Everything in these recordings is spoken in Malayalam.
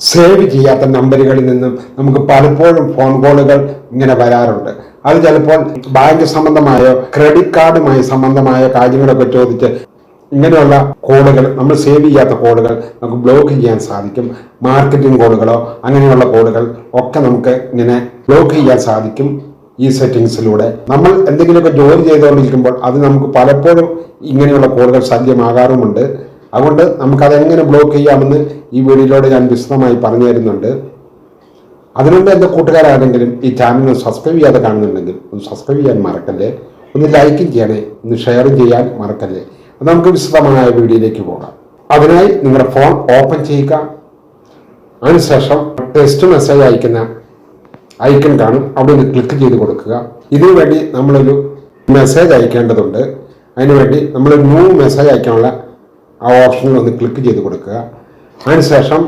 സേവ് ചെയ്യാത്ത നമ്പറുകളിൽ നിന്നും നമുക്ക് പലപ്പോഴും ഫോൺ കോളുകൾ ഇങ്ങനെ വരാറുണ്ട്. അത് ചിലപ്പോൾ ബാങ്ക് സംബന്ധമായോ ക്രെഡിറ്റ് കാർഡുമായി സംബന്ധമായ കാര്യങ്ങളൊക്കെ ചോദിച്ച് ഇങ്ങനെയുള്ള കോളുകൾ നമ്മൾ സേവ് ചെയ്യാത്ത കോളുകൾ നമുക്ക് ബ്ലോക്ക് ചെയ്യാൻ സാധിക്കും. മാർക്കറ്റിംഗ് കോളുകളോ അങ്ങനെയുള്ള കോളുകൾ ഒക്കെ നമുക്ക് ഇങ്ങനെ ബ്ലോക്ക് ചെയ്യാൻ സാധിക്കും ഈ സെറ്റിങ്സിലൂടെ നമ്മൾ എന്തെങ്കിലുമൊക്കെ ജോലി ചെയ്തുകൊണ്ടിരിക്കുമ്പോൾ അത് നമുക്ക് പലപ്പോഴും ഇങ്ങനെയുള്ള കോളുകൾ ശല്യമാകാറുമുണ്ട് അതുകൊണ്ട് നമുക്കതെങ്ങനെ ബ്ലോക്ക് ചെയ്യാമെന്ന് ഈ വീഡിയോയിലൂടെ ഞാൻ വിശദമായി പറഞ്ഞു തരുന്നുണ്ട്. അതിനുമുമ്പ് എന്റെ കൂട്ടുകാരാരെങ്കിലും ഈ ചാനൽ സബ്സ്ക്രൈബ് ചെയ്യാതെ കാണുന്നുണ്ടെങ്കിൽ ഒന്ന് സബ്സ്ക്രൈബ് ചെയ്യാൻ മറക്കല്ലേ? ഒന്ന് ലൈക്കും ചെയ്യണേ ഒന്ന് ഷെയറും ചെയ്യാൻ മറക്കല്ലേ? നമുക്ക് വിശദമായ വീഡിയോയിലേക്ക് പോകാം. അതിനായി നിങ്ങളുടെ ഫോൺ ഓപ്പൺ ചെയ്യുക. അതിനുശേഷം ടെക്സ്റ്റ് മെസ്സേജ് അയക്കുന്ന ഐക്കൺ കാണും. അവിടെ ഒന്ന് ക്ലിക്ക് ചെയ്ത് കൊടുക്കുക. ഇതിനുവേണ്ടി നമ്മളൊരു മെസ്സേജ് അയക്കേണ്ടതുണ്ട്. അതിനുവേണ്ടി നമ്മൾ ന്യൂ മെസ്സേജ് അയക്കാനുള്ള ആ ഓപ്ഷനിൽ ഒന്ന് ക്ലിക്ക് ചെയ്ത് കൊടുക്കുക. അതിനുശേഷം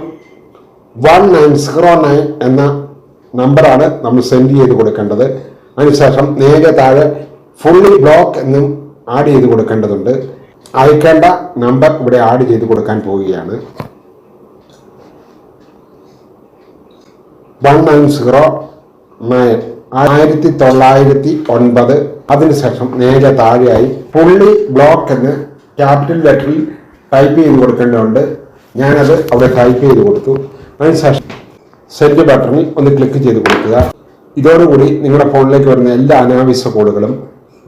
വൺ നയൻ സീറോ നയൻ എന്ന നമ്പറാണ് നമ്മൾ സെൻഡ് ചെയ്ത് കൊടുക്കേണ്ടത്. അതിനുശേഷം നേരെ താഴെ ഫുള്ളി ബ്ലോക്ക് എന്നും ആഡ് ചെയ്ത് കൊടുക്കേണ്ടതുണ്ട്. അയക്കേണ്ട നമ്പർ ഇവിടെ ആഡ് ചെയ്ത് കൊടുക്കാൻ പോവുകയാണ്. വൺ നയൻ സീറോ നയൻ ആയിരത്തി തൊള്ളായിരത്തി ഒൻപത്. അതിനുശേഷം നേരെ താഴെയായി പുള്ളി ബ്ലോക്ക് എന്ന് ക്യാപിറ്റൽ ലെറ്ററിൽ ടൈപ്പ് ചെയ്ത് കൊടുക്കേണ്ടതുണ്ട്. ഞാനത് അവിടെ ടൈപ്പ് ചെയ്ത് കൊടുത്തു. അതിനുശേഷം സെൻഡ് ബട്ടണിൽ ഒന്ന് ക്ലിക്ക് ചെയ്ത് കൊടുക്കുക. ഇതോടുകൂടി നിങ്ങളുടെ ഫോണിലേക്ക് വരുന്ന എല്ലാ അനാവശ്യ കോളുകളും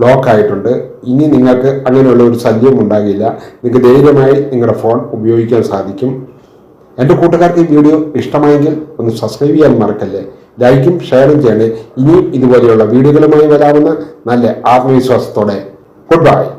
ബ്ലോക്ക് ആയിട്ടുണ്ട്. ഇനി നിങ്ങൾക്ക് അങ്ങനെയുള്ള ഒരു ശല്യം ഉണ്ടാകില്ല. നിങ്ങൾക്ക് ധൈര്യമായി നിങ്ങളുടെ ഫോൺ ഉപയോഗിക്കാൻ സാധിക്കും. എന്റെ കൂട്ടുകാർക്ക് ഈ വീഡിയോ ഇഷ്ടമായെങ്കിൽ ഒന്ന് സബ്സ്ക്രൈബ് ചെയ്യാൻ മറക്കല്ലേ? ലൈക്കും ഷെയറും ചെയ്യണേ. ഇനിയും ഇതുപോലെയുള്ള വീഡിയോകളുമായി വരാവുന്ന നല്ല ആത്മവിശ്വാസത്തോടെ. Good bye